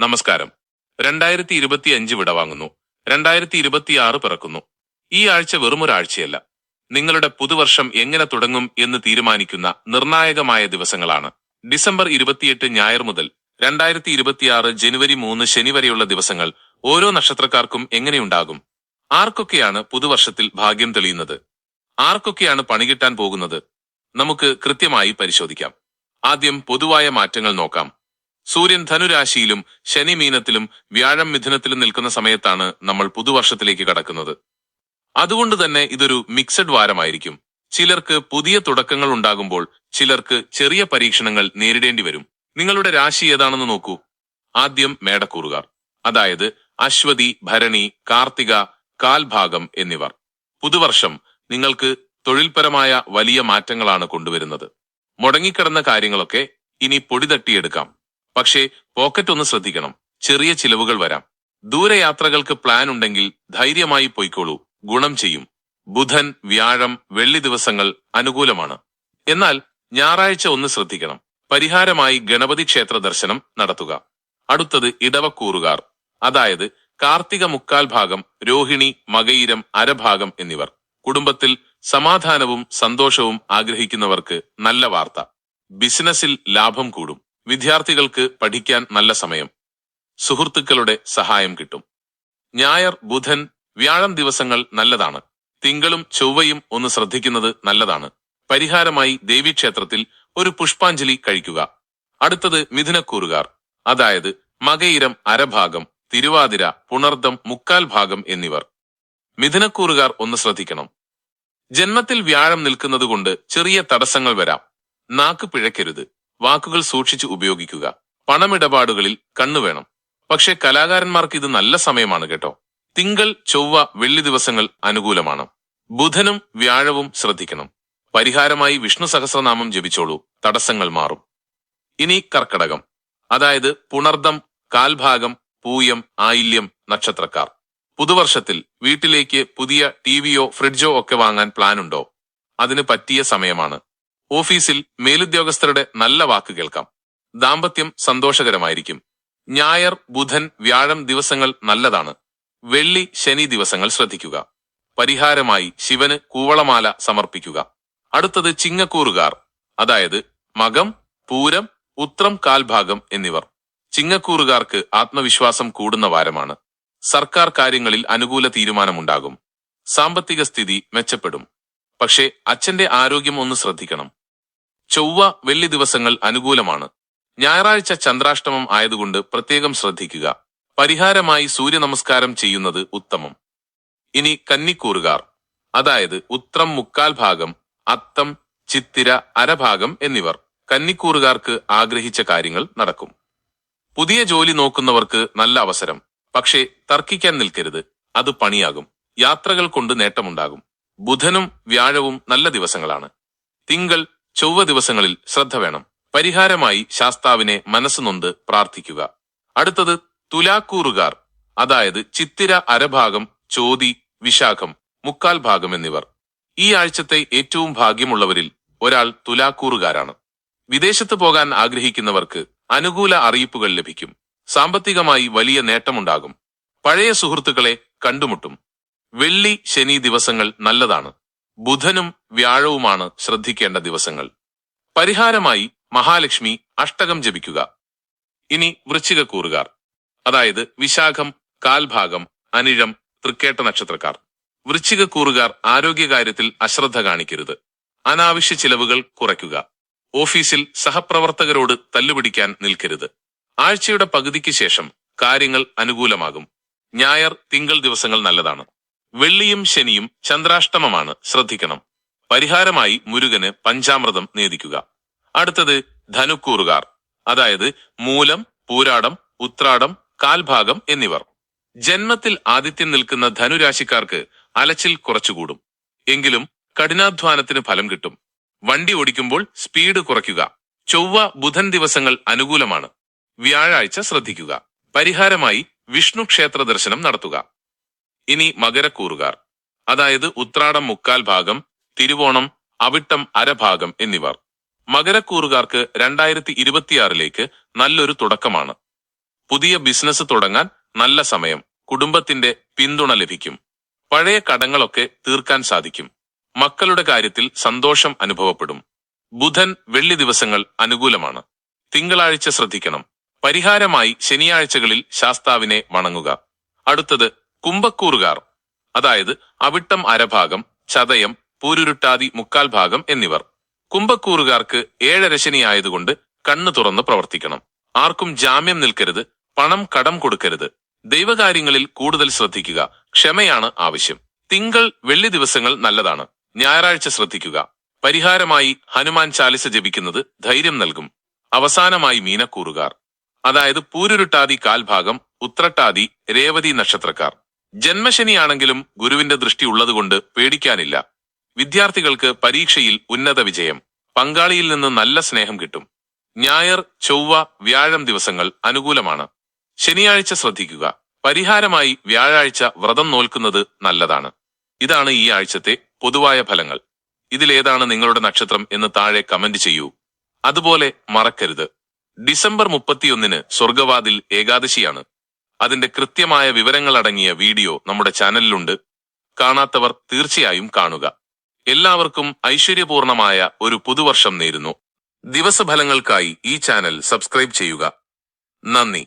നമസ്കാരം. രണ്ടായിരത്തി ഇരുപത്തി അഞ്ച് വിടവാങ്ങുന്നു രണ്ടായിരത്തി ഇരുപത്തിയാറ് പിറക്കുന്നു. ഈ ആഴ്ച വെറും ഒരാഴ്ചയല്ല നിങ്ങളുടെ പുതുവർഷം എങ്ങനെ തുടങ്ങും എന്ന് തീരുമാനിക്കുന്ന നിർണായകമായ ദിവസങ്ങളാണ്. ഡിസംബർ ഇരുപത്തിയെട്ട് ഞായർ മുതൽ രണ്ടായിരത്തി ഇരുപത്തിയാറ് ജനുവരി മൂന്ന് ശനി വരെയുള്ള ദിവസങ്ങൾ ഓരോ നക്ഷത്രക്കാർക്കും എങ്ങനെയുണ്ടാകും ആർക്കൊക്കെയാണ് പുതുവർഷത്തിൽ ഭാഗ്യം തെളിയുന്നത്? ആർക്കൊക്കെയാണ് പണികിട്ടാൻ പോകുന്നത്? നമുക്ക് കൃത്യമായി പരിശോധിക്കാം. ആദ്യം പൊതുവായ മാറ്റങ്ങൾ നോക്കാം. സൂര്യൻ ധനുരാശിയിലും ശനി മീനത്തിലും വ്യാഴം മിഥുനത്തിലും നിൽക്കുന്ന സമയത്താണ് നമ്മൾ പുതുവർഷത്തിലേക്ക് കടക്കുന്നത്. അതുകൊണ്ട് തന്നെ ഇതൊരു മിക്സഡ് വാരമായിരിക്കും. ചിലർക്ക് പുതിയ തുടക്കങ്ങൾ ഉണ്ടാകുമ്പോൾ ചിലർക്ക് ചെറിയ പരീക്ഷണങ്ങൾ നേരിടേണ്ടി വരും. നിങ്ങളുടെ രാശി ഏതാണെന്ന് നോക്കൂ. ആദ്യം മേടക്കൂറുകാർ അതായത് അശ്വതി ഭരണി കാർത്തിക കാൽഭാഗം എന്നിവർ. പുതുവർഷം നിങ്ങൾക്ക് തൊഴിൽപരമായ വലിയ മാറ്റങ്ങളാണ് കൊണ്ടുവരുന്നത്. മുടങ്ങിക്കിടന്ന കാര്യങ്ങളൊക്കെ ഇനി പൊടി തട്ടിയെടുക്കാം. പക്ഷേ പോക്കറ്റ് ഒന്ന് ശ്രദ്ധിക്കണം. ചെറിയ ചിലവുകൾ വരാം. ദൂരയാത്രകൾക്ക് പ്ലാൻ ഉണ്ടെങ്കിൽ ധൈര്യമായി പോയിക്കോളൂ. ഗുണം ചെയ്യും. ബുധൻ വ്യാഴം വെള്ളി ദിവസങ്ങൾ അനുകൂലമാണ്. എന്നാൽ ഞായറാഴ്ച ഒന്ന് ശ്രദ്ധിക്കണം. പരിഹാരമായി ഗണപതി ക്ഷേത്ര ദർശനം നടത്തുക. അടുത്തത് ഇടവക്കൂറുകാർ. അതായത് കാർത്തിക മുക്കാൽ ഭാഗം രോഹിണി മകയിരം അരഭാഗം എന്നിവർ. കുടുംബത്തിൽ സമാധാനവും സന്തോഷവും ആഗ്രഹിക്കുന്നവർക്ക് നല്ല വാർത്ത. ബിസിനസ്സിൽ ലാഭം കൂടും. വിദ്യാർത്ഥികൾക്ക് പഠിക്കാൻ നല്ല സമയം. സുഹൃത്തുക്കളുടെ സഹായം കിട്ടും. ഞായർ ബുധൻ വ്യാഴം ദിവസങ്ങൾ നല്ലതാണ്. തിങ്കളും ചൊവ്വയും ഒന്ന് ശ്രദ്ധിക്കുന്നത് നല്ലതാണ്. പരിഹാരമായി ദേവീക്ഷേത്രത്തിൽ ഒരു പുഷ്പാഞ്ജലി കഴിക്കുക. അടുത്തത് മിഥുനക്കൂറുകാർ. അതായത് മകയിരം അരഭാഗം തിരുവാതിര പുണർദം മുക്കാൽ ഭാഗം എന്നിവർ. മിഥുനക്കൂറുകാർ ഒന്ന് ശ്രദ്ധിക്കണം. ജന്മത്തിൽ വ്യാഴം നിൽക്കുന്നതുകൊണ്ട് ചെറിയ തടസ്സങ്ങൾ വരാം. നാക്ക് പിഴയ്ക്കരുത്. വാക്കുകൾ സൂക്ഷിച്ചു ഉപയോഗിക്കുക. പണമിടപാടുകളിൽ കണ്ണുവേണം പക്ഷെ കലാകാരന്മാർക്ക് ഇത് നല്ല സമയമാണ് കേട്ടോ. തിങ്കൾ ചൊവ്വ വെള്ളി ദിവസങ്ങൾ അനുകൂലമാണ്. ബുധനും വ്യാഴവും ശ്രദ്ധിക്കണം. പരിഹാരമായി വിഷ്ണു സഹസ്രനാമം ജപിച്ചോളൂ. തടസ്സങ്ങൾ മാറും. ഇനി കർക്കടകം. അതായത് പുണർദം കാൽഭാഗം പൂയം ആയില്യം നക്ഷത്രക്കാർ. പുതുവർഷത്തിൽ വീട്ടിലേക്ക് പുതിയ ടിവിയോ ഫ്രിഡ്ജോ ഒക്കെ വാങ്ങാൻ പ്ലാൻ ഉണ്ടോ അതിന് പറ്റിയ സമയമാണ്. ഓഫീസിൽ മേലുദ്യോഗസ്ഥരുടെ നല്ല വാക്ക് കേൾക്കാം. ദാമ്പത്യം സന്തോഷകരമായിരിക്കും. ഞായർ ബുധൻ വ്യാഴം ദിവസങ്ങൾ നല്ലതാണ്. വെള്ളി ശനി ദിവസങ്ങൾ ശ്രദ്ധിക്കുക. പരിഹാരമായി ശിവന് കൂവളമാല സമർപ്പിക്കുക. അടുത്തത് ചിങ്ങക്കൂറുകാർ അതായത് മകം പൂരം ഉത്രം കാൽഭാഗം എന്നിവർ. ചിങ്ങക്കൂറുകാർക്ക് ആത്മവിശ്വാസം കൂടുന്ന വാരമാണ്. സർക്കാർ കാര്യങ്ങളിൽ അനുകൂല തീരുമാനമുണ്ടാകും. സാമ്പത്തിക സ്ഥിതി മെച്ചപ്പെടും. പക്ഷേ അച്ഛന്റെ ആരോഗ്യം ഒന്ന് ശ്രദ്ധിക്കണം. ചൊവ്വ വെള്ളി ദിവസങ്ങൾ അനുകൂലമാണ്. ഞായറാഴ്ച ചന്ദ്രാഷ്ടമം ആയതുകൊണ്ട് പ്രത്യേകം ശ്രദ്ധിക്കുക. പരിഹാരമായി സൂര്യ നമസ്കാരം ചെയ്യുന്നത് ഉത്തമം. ഇനി കന്നിക്കൂറുകാർ അതായത് ഉത്രം മുക്കാൽ ഭാഗം അത്തം ചിത്തിര അരഭാഗം എന്നിവർ. കന്നിക്കൂറുകാർക്ക് ആഗ്രഹിച്ച കാര്യങ്ങൾ നടക്കും. പുതിയ ജോലി നോക്കുന്നവർക്ക് നല്ല അവസരം. പക്ഷേ തർക്കിക്കാൻ നിൽക്കരുത്. അത് പണിയാകും. യാത്രകൾ കൊണ്ട് നേട്ടമുണ്ടാകും. ബുധനും വ്യാഴവും നല്ല ദിവസങ്ങളാണ്. തിങ്കൾ ചൊവ്വ ദിവസങ്ങളിൽ ശ്രദ്ധ വേണം. പരിഹാരമായി ശാസ്താവിനെ മനസ്സു നൊന്ത് പ്രാർത്ഥിക്കുക. അടുത്തത് തുലാക്കൂറുകാർ അതായത് ചിത്തിര അരഭാഗം ചോതി വിശാഖം മുക്കാൽ ഭാഗം എന്നിവർ. ഈ ആഴ്ചത്തെ ഏറ്റവും ഭാഗ്യമുള്ളവരിൽ ഒരാൾ തുലാക്കൂറുകാരാണ്. വിദേശത്ത് പോകാൻ ആഗ്രഹിക്കുന്നവർക്ക് അനുകൂല അറിയിപ്പുകൾ ലഭിക്കും. സാമ്പത്തികമായി വലിയ നേട്ടമുണ്ടാകും. പഴയ സുഹൃത്തുക്കളെ കണ്ടുമുട്ടും. വെള്ളി ശനി ദിവസങ്ങൾ നല്ലതാണ്. ബുധനും വ്യാഴവുമാണ് ശ്രദ്ധിക്കേണ്ട ദിവസങ്ങൾ. പരിഹാരമായി മഹാലക്ഷ്മി അഷ്ടകം ജപിക്കുക. ഇനി വൃശ്ചിക കൂറുകാർ അതായത് വിശാഖം കാൽഭാഗം അനിഴം തൃക്കേട്ട നക്ഷത്രക്കാർ. വൃശ്ചിക കൂറുകാർ ആരോഗ്യകാര്യത്തിൽ അശ്രദ്ധ കാണിക്കരുത്. അനാവശ്യ ചിലവുകൾ കുറയ്ക്കുക. ഓഫീസിൽ സഹപ്രവർത്തകരോട് തല്ലുപിടിക്കാൻ നിൽക്കരുത്. ആഴ്ചയുടെ പകുതിക്ക് ശേഷം കാര്യങ്ങൾ അനുകൂലമാകും. ഞായർ തിങ്കൾ ദിവസങ്ങൾ നല്ലതാണ്. വെള്ളിയും ശനിയും ചന്ദ്രാഷ്ടമമാണ്. ശ്രദ്ധിക്കണം. പരിഹാരമായി മുരുകന് പഞ്ചാമൃതം നേദിക്കുക. അടുത്തത് ധനുക്കൂറുകാർ അതായത് മൂലം പൂരാടം ഉത്രാടം കാൽഭാഗം എന്നിവർ. ജന്മത്തിൽ ആദിത്യം നിൽക്കുന്ന ധനുരാശിക്കാർക്ക് അലച്ചിൽ കുറച്ചുകൂടും. എങ്കിലും കഠിനാധ്വാനത്തിന് ഫലം കിട്ടും. വണ്ടി ഓടിക്കുമ്പോൾ സ്പീഡ് കുറയ്ക്കുക. ചൊവ്വ ബുധൻ ദിവസങ്ങൾ അനുകൂലമാണ്. വ്യാഴാഴ്ച ശ്രദ്ധിക്കുക. പരിഹാരമായി വിഷ്ണു ക്ഷേത്ര ദർശനം നടത്തുക. ഇനി മകരക്കൂറുകാർ അതായത് ഉത്രാടം മുക്കാൽ ഭാഗം തിരുവോണം അവിട്ടം അരഭാഗം എന്നിവർ. മകരക്കൂറുകാർക്ക് രണ്ടായിരത്തി ഇരുപത്തിയാറിലേക്ക് നല്ലൊരു തുടക്കമാണ്. പുതിയ ബിസിനസ് തുടങ്ങാൻ നല്ല സമയം കുടുംബത്തിന്റെ പിന്തുണ ലഭിക്കും. പഴയ കടങ്ങളൊക്കെ തീർക്കാൻ സാധിക്കും. മക്കളുടെ കാര്യത്തിൽ സന്തോഷം അനുഭവപ്പെടും. ബുധൻ വെള്ളി ദിവസങ്ങൾ അനുകൂലമാണ്. തിങ്കളാഴ്ച ശ്രദ്ധിക്കണം. പരിഹാരമായി ശനിയാഴ്ചകളിൽ ശാസ്താവിനെ വണങ്ങുക. അടുത്തത് കുംഭക്കൂറുകാർ അതായത് അവിട്ടം അരഭാഗം ചതയം പൂരുരുട്ടാതി മുക്കാൽ ഭാഗം എന്നിവർ. കുംഭക്കൂറുകാർക്ക് ഏഴര ശനി ആയതുകൊണ്ട് കണ്ണു തുറന്ന് പ്രവർത്തിക്കണം. ആർക്കും ജാമ്യം നിൽക്കരുത് പണം കടം കൊടുക്കരുത്. ദൈവകാര്യങ്ങളിൽ കൂടുതൽ ശ്രദ്ധിക്കുക ക്ഷമയാണ് ആവശ്യം. തിങ്കൾ വെള്ളി ദിവസങ്ങൾ നല്ലതാണ്. ഞായറാഴ്ച ശ്രദ്ധിക്കുക. പരിഹാരമായി ഹനുമാൻ ചാലിസ ജപിക്കുന്നത് ധൈര്യം നൽകും. അവസാനമായി മീനക്കൂറുകാർ. അതായത് പൂരുരുട്ടാതി കാൽഭാഗം ഉത്രട്ടാതി രേവതി നക്ഷത്രക്കാർ. ജന്മശനിയാണെങ്കിലും ഗുരുവിന്റെ ദൃഷ്ടി ഉള്ളതുകൊണ്ട് പേടിക്കാനില്ല. വിദ്യാർത്ഥികൾക്ക് പരീക്ഷയിൽ ഉന്നത വിജയം. പങ്കാളിയിൽ നിന്ന് നല്ല സ്നേഹം കിട്ടും. ഞായർ ചൊവ്വ വ്യാഴം ദിവസങ്ങൾ അനുകൂലമാണ്. ശനിയാഴ്ച ശ്രദ്ധിക്കുക. പരിഹാരമായി വ്യാഴാഴ്ച വ്രതം നോൽക്കുന്നത് നല്ലതാണ്. ഇതാണ് ഈ ആഴ്ചത്തെ പൊതുവായ ഫലങ്ങൾ. ഇതിലേതാണ് നിങ്ങളുടെ നക്ഷത്രം എന്ന് താഴെ കമന്റ് ചെയ്യൂ. അതുപോലെ മറക്കരുത്. ഡിസംബർ മുപ്പത്തിയൊന്നിന് സ്വർഗവാതിൽ ഏകാദശിയാണ്. അതിന്റെ കൃത്യമായ വിവരങ്ങൾ അടങ്ങിയ വീഡിയോ നമ്മുടെ ചാനലിലുണ്ട്. കാണാത്തവർ തീർച്ചയായും കാണുക. എല്ലാവർക്കും ഐശ്വര്യപൂർണമായ ഒരു പുതുവർഷം നേരുന്നു. ദിവസഫലങ്ങൾക്കായി ഈ ചാനൽ സബ്സ്ക്രൈബ് ചെയ്യുക. നന്ദി.